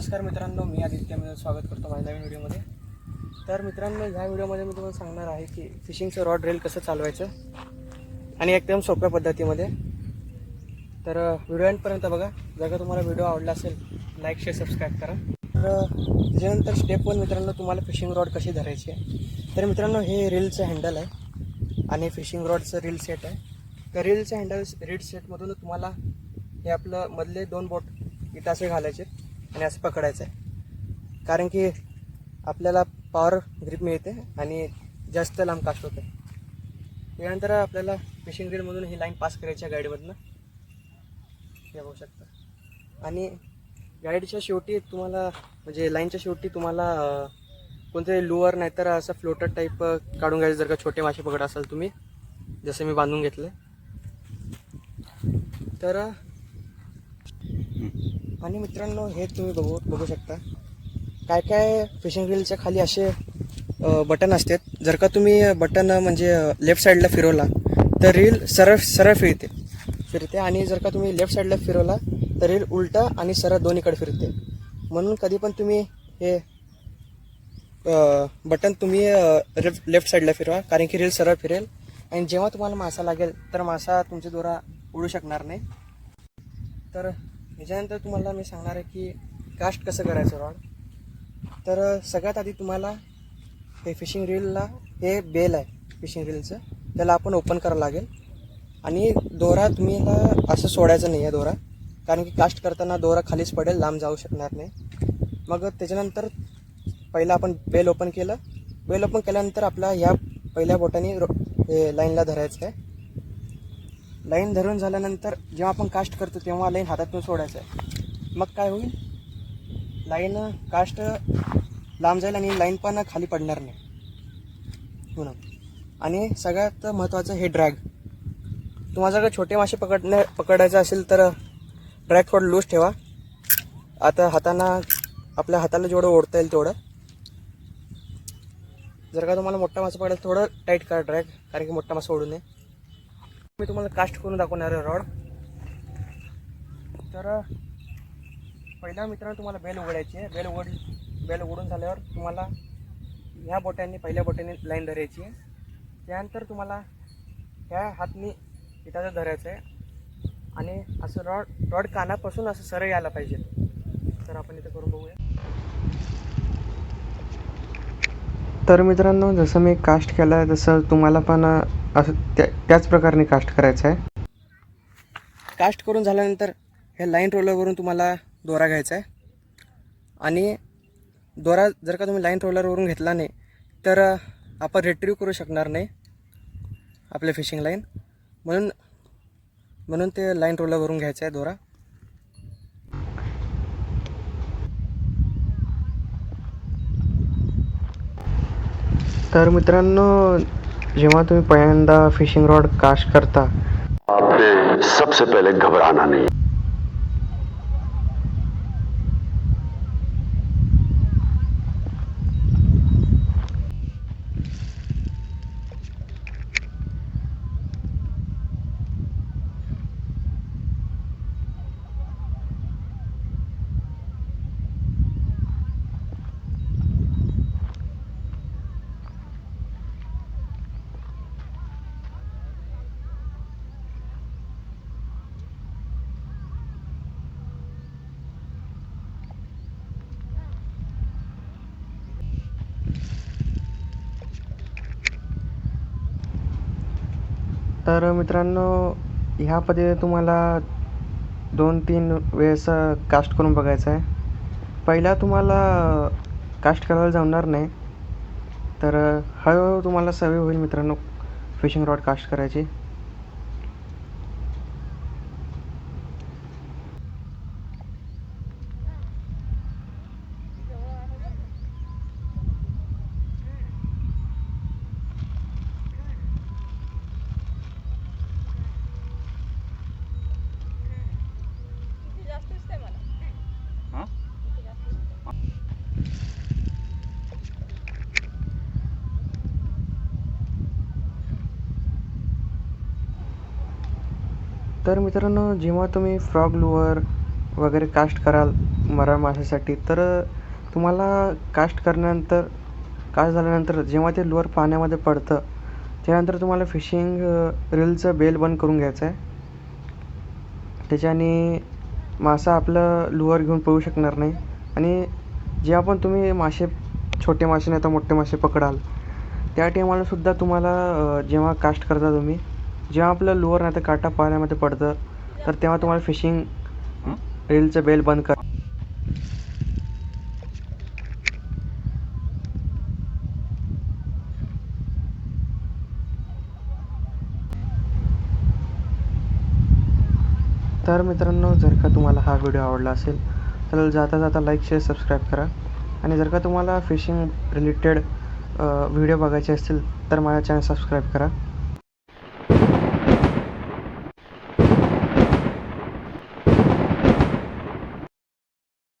नमस्कार मित्रांनो मी आदित्य मी स्वागत करतो माझ्या नवीन व्हिडिओमध्ये. तर मित्रांनो ह्या व्हिडिओमध्ये मी तुम्हाला सांगणार आहे की फिशिंगचं रॉड रेल कसं चालवायचं आणि एकदम सोप्या पद्धतीमध्ये. तर व्हिडिओ एंडपर्यंत बघा. जर का तुम्हाला व्हिडिओ आवडला असेल लाईक शेअर सबस्क्राईब करा. तर त्याच्यानंतर स्टेप वन मित्रांनो तुम्हाला फिशिंग रॉड कशी धरायची आहे. तर मित्रांनो हे रीलचं हँडल आहे आणि फिशिंग रॉडचं रील सेट आहे. तर रीलचं हँडल रील सेटमधून तुम्हाला हे आपलं मधले दोन बोट इथं असे घालायचे. आणि असं पकडायचं आहे. कारण की आपल्याला पॉवर ग्रीप मिळते आणि जास्त लांब कास्ट होते. त्यानंतर आपल्याला फिशिंग रीलमधून ही लाईन पास करायची आहे गाईडमधनं हे बघू शकता. आणि गाईडच्या शेवटी तुम्हाला म्हणजे लाईनच्या शेवटी तुम्हाला अं, कोणते लुअर नाहीतर असं फ्लोटर टाईप काढून घ्यायचं जर का छोटे मासे पकड असाल तुम्ही. जसं मी बांधून घेतलं तर आणि मित्रांनो हे तुम्ही बघू बघू शकता. काय काय फिशिंग रीलच्या खाली असे बटन असतात. जर का तुम्ही बटन म्हणजे लेफ्ट साईडला फिरवला तर रील सरळ सरळ फिरते. फिरते आणि जर का तुम्ही लेफ्ट साईडला फिरवला तर रील उलटा आणि सरळ दोन्हीकडे फिरते. म्हणून कधी पण तुम्ही हे बटन तुम्ही लेफ्ट साईडला फिरवा कारण की रील सरळ फिरेल. आणि जेव्हा तुम्हाला मासा लागेल तर मासा तुमच्या दोरा उडू शकणार नाही. तर ह्याच्यानंतर तुम्हाला मी सांगणार आहे की कास्ट कसं करायचं रॉड तर सगळ्यात आधी तुम्हाला हे फिशिंग रीलला हे बेल आहे फिशिंग रीलचं त्याला आपण ओपन करावं लागेल. आणि दोरा तुम्ही असं सोडायचं नाही आहे दोरा. कारण की कास्ट करताना दोरा खालीच पडेल लांब जाऊ शकणार नाही. मग त्याच्यानंतर पहिलं आपण बेल ओपन केलं. बेल ओपन केल्यानंतर आपला ह्या पहिल्या बोटाने रो हे लाईनला धरायचं आहे. लाईन धरून झाल्यानंतर जेव्हा आपण कास्ट करतो तेव्हा लाईन हातातून सोडायचं आहे. मग काय होईल? लाईन कास्ट लांब जाईल आणि लाईन पण खाली पडणार नाही. हो ना? आणि सगळ्यात महत्त्वाचं हे ड्रॅग तुम्हाला जर का छोटे मासे पकडण्या पकडायचं असेल तर ड्रॅग थोडं लूज ठेवा. आता हाताना आपल्या हाताला जेवढं ओढता येईल तेवढं. जर का तुम्हाला मोठा मासा पकडायला थोडं टाईट करा ड्रॅग कारण की मोठा मासा ओढू नये. मी तुम्हाला कास्ट करून दाखवणार आहे रॉड तर पहिला मित्रांनो तुम्हाला बेल उघडायची आहे. बेल उघड बेल उघडून झाल्यावर तुम्हाला ह्या बोट्यांनी पहिल्या बोट्यांनी लाईन धरायची आहे. त्यानंतर तुम्हाला ह्या हातनी इथं धरायचं आहे. आणि असं रॉड रॉड कानापासून असं सरळ यायला पाहिजे. तर आपण इथं करून बघूया. तर मित्रांनो जसं मी कास्ट केलं आहे तसं तुम्हाला पण असं त्या त्याच प्रकारे कास्ट करायचं आहे. कास्ट करून झाल्यानंतर हे लाईन रोलरवरून तुम्हाला दोरा घ्यायचा आहे. आणि दोरा जर का तुम्ही लाईन रोलरवरून घेतला नाही तर आपण रिट्रीव करू शकणार नाही आपले फिशिंग लाईन म्हणून म्हणून ते लाईन रोलरवरून घ्यायचं आहे दोरा. तर मित्रांनो जेव्हा तुम्ही पहिल्यांदा फिशिंग रॉड कास्ट करता आपने सबसे पहले घबराना नहीं। तर मित्रांनो ह्या पद्धतीने तुम्हाला दोन तीन वेळेस कास्ट करून बघायचं आहे पहिला तुम्हाला कास्ट करायला जमणार नाही. तर हळूहळू तुम्हाला सवय होईल मित्रांनो फिशिंग रॉड कास्ट करायची. तर मित्रांनो जेव्हा तुम्ही फ्रॉग लुअर वगैरे कास्ट कराल मरा माशासाठी तर तुम्हाला कास्ट करण्यानंतर कास्ट झाल्यानंतर जेव्हा ते लुअर पाण्यामध्ये पडतं त्यानंतर तुम्हाला फिशिंग रीलचं बेल बंद करून घ्यायचं आहे. त्याच्याने मासा आपलं लुअर घेऊन पळू शकणार नाही. आणि जेव्हा पण तुम्ही मासे छोटे मासे नाही तर मोठे मासे पकडाल त्या टायमालासुद्धा तुम्हाला जेव्हा कास्ट करता तुम्ही जेव्हा आपलं लोअर नाही तर काटा पाण्यामध्ये पडतं तर तेव्हा तुम्हाला फिशिंग रीलचं बेल बंद कर. तर मित्रांनो जर का तुम्हाला हा व्हिडिओ आवडला असेल तर जाता जाता लाईक शेअर सबस्क्राईब करा. आणि जर का तुम्हाला फिशिंग रिलेटेड व्हिडिओ बघायचे असतील तर माझा चॅनल सबस्क्राईब करा.